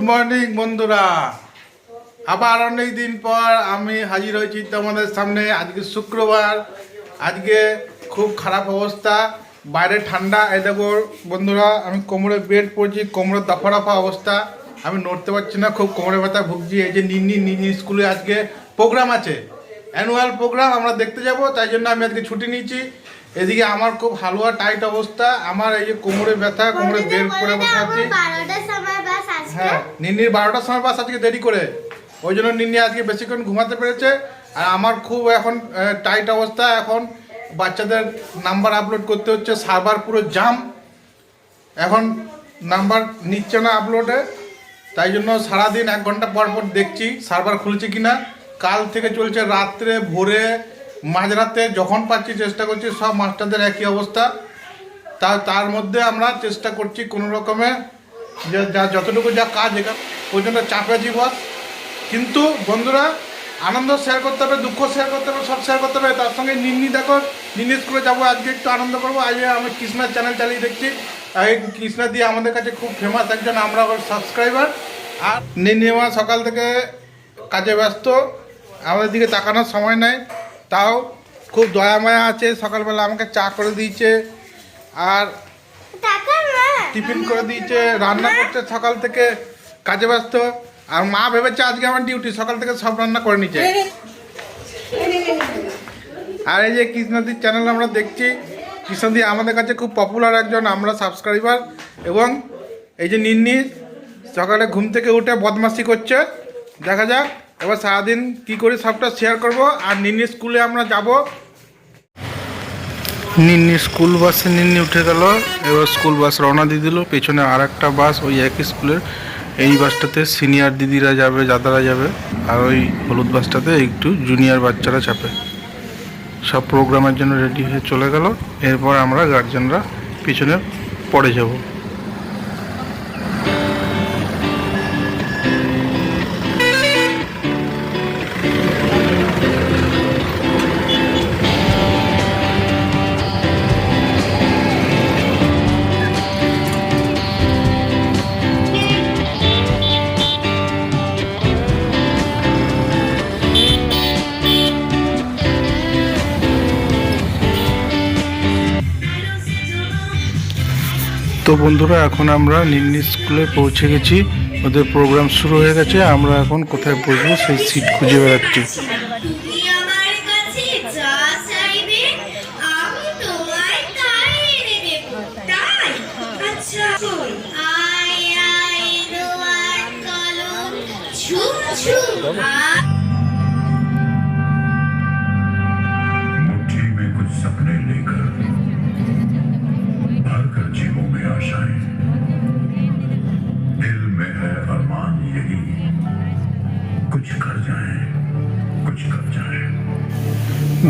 Morning বন্ধুরা। আবার অনেক দিন পর আমি হাজির হয়েছি তোমাদের সামনে। আজকে শুক্রবার। আজকে খুব খারাপ অবস্থা। বাইরে ঠান্ডা। এই দেখো বন্ধুরা আমি কোমরে বেড পড়ছি কোমরে দফা দফা অবস্থা। আমি নড়তে পারছি না খুব কোমরে ব্যথা ভুগছি। এই যে নিন্নি নিন্নি স্কুলে আজকে প্রোগ্রাম আছে। অ্যানুয়াল প্রোগ্রাম আমরা দেখতে যাব। তাই জন্য আমি আজকে ছুটি নিয়েছি। এদিকে আমার খুব হালুয়া টাইট অবস্থা। আমার এই যে কোমরে ব্যথা কোমরে বেল্ট পরে বসে আছি বারোটার সময় বাস আসবে হ্যাঁ নিন্নির বারোটার সময় বাস আজকে দেরি করে। ওই জন্য নিন্নি আজকে বেশিক্ষণ ঘুমাতে পেরেছে। আর আমার খুব এখন টাইট অবস্থা। এখন বাচ্চাদের নাম্বার আপলোড করতে হচ্ছে। সার্ভার পুরো জাম এখন নাম্বার নিচ্ছে না আপলোডে তাই জন্য সারাদিন এক ঘণ্টা পর পর দেখছি সার্ভার খুলছে কিনা। কাল থেকে চলছে রাত্রে ভোরে মাঝরাতে যখন পাচ্ছি চেষ্টা করছি সব মাস্টারদের একই অবস্থা। তা তার মধ্যে আমরা চেষ্টা করছি কোনো রকমে যে যতটুকু যা কাজ এখানে পর্যন্ত চাপে জীবন কিন্তু বন্ধুরা, আনন্দ শেয়ার করতে হবে, দুঃখ শেয়ার করতে হবে, সব শেয়ার করতে হবে। তার সঙ্গে নিন্নি দেখো, নিন্নি স্কুলে যাব, আজকে একটু আনন্দ করব। আজকে আমি কৃষ্ণার চ্যানেল চালিয়ে দেখছি। কৃষ্ণা দিয়ে আমাদের কাছে খুব ফেমাস একজন, আমরা সাবস্ক্রাইবার আর নিন্নি আমার সকাল থেকে কাজে ব্যস্ত, আমাদের দিকে তাকানোর সময় নেই। তাও খুব দয়া মায়া আছে, সকালবেলা আমাকে চা করে দিয়েছে। আর টিফিন করে দিয়েছে রান্না করছে সকাল থেকে কাজে ব্যস্ত আর মা ভেবেছে আজকে আমার ডিউটি সকাল থেকে সব রান্না করে নিচ্ছে আর এই যে কৃষ্ণদির চ্যানেল আমরা দেখছি কৃষ্ণদি আমাদের কাছে খুব পপুলার একজন আমরা সাবস্ক্রাইবার এবং এই যে নিন্নি সকালে ঘুম থেকে উঠে বদমাসি করছে দেখা যাক এবার সারাদিন কি করি সবটা শেয়ার করব আর নিন্নি স্কুলে আমরা যাব নিন্নি স্কুল বাসে নিন্নি উঠে গেল, এবার স্কুল বাস রওনা দিয়ে দিল। পেছনে আর একটা বাস, ওই একই স্কুলের। এই বাসটাতে সিনিয়র দিদিরা যাবে, দাদারা যাবে, আর ওই হলুদ বাসটাতে একটু জুনিয়র বাচ্চারা চাপে। সব প্রোগ্রামের জন্য রেডি হয়ে চলে গেল। এরপর আমরা গার্জেনরা পিছনে পড়ে যাব। তো বন্ধুরা, এখন আমরা নিন্নি স্কুলে পৌঁছে গেছি। ওদের প্রোগ্রাম শুরু হয়ে গেছে। আমরা এখন কোথায় বসবো সেই সিট খুঁজে বেড়াচ্ছি।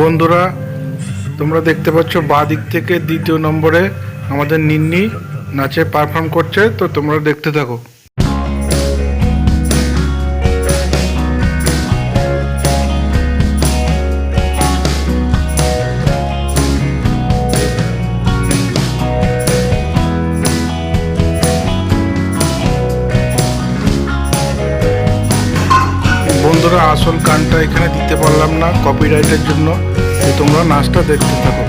বন্ধুরা, তোমরা দেখতে পাচ্ছ বাঁ দিক থেকে দ্বিতীয় নম্বরে আমাদের নিন্নি নাচে পারফর্ম করছে, তো তোমরা দেখতে থাকো। বন্ধুরা আসল গানটা এখানে দিতে পারলাম না কপিরাইটের জন্য। তোমরা নাচটা দেখতে থাকো।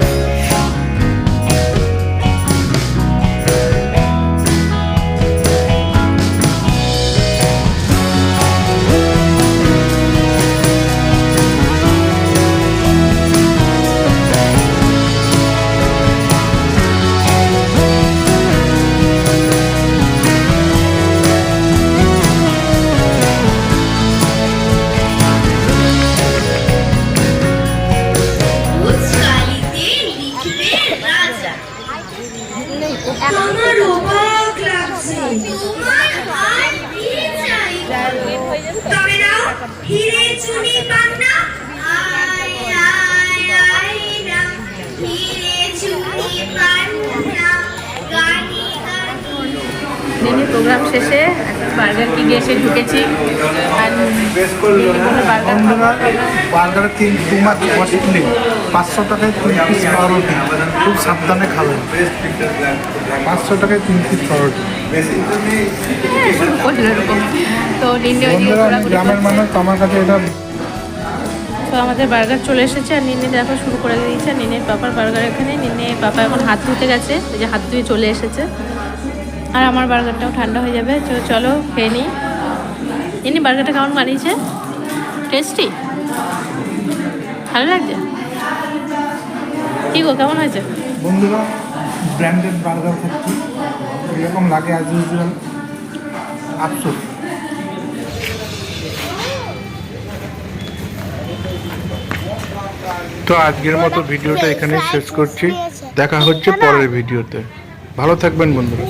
প্রোগ্রাম শেষে বার্গার কিনে এসে ঢুকেছি। আর বার্গার কিং টু মাছ পাঁচশো টাকায় তিন পিস পাউরুটি খুব সাবধানে খাবেন। পাঁচশো টাকায় তিন পিস পাউরুটি এরকম। তো গ্রামের মানুষ আমার কাছে এটা তো আমাদের বার্গার চলে এসেছে আর নিন্নি দেখো শুরু করে দিয়েছে। নিনের পাপার বার্গার এখানে। নিনে পাপা এখন হাত ধুতে গেছে ওই যে হাত ধুয়ে চলে এসেছে। আর আমার বার্গারটাও ঠান্ডা হয়ে যাবে। তো চলো খেয়ে নিই। নিন্নি বার্গারটা কেমন বানিয়েছে? টেস্টি ভালো লাগছে? কি গো কেমন হয়েছে? বন্ধুরা ব্র্যান্ডেড বার্গার খাচ্ছি। এরকম লাগে অ্যাজ ইউজুয়াল আফসোস তো আজকের মতো ভিডিওটা এখানে শেষ করছি। দেখা হচ্ছে পরের ভিডিওতে। ভালো থাকবেন বন্ধুরা।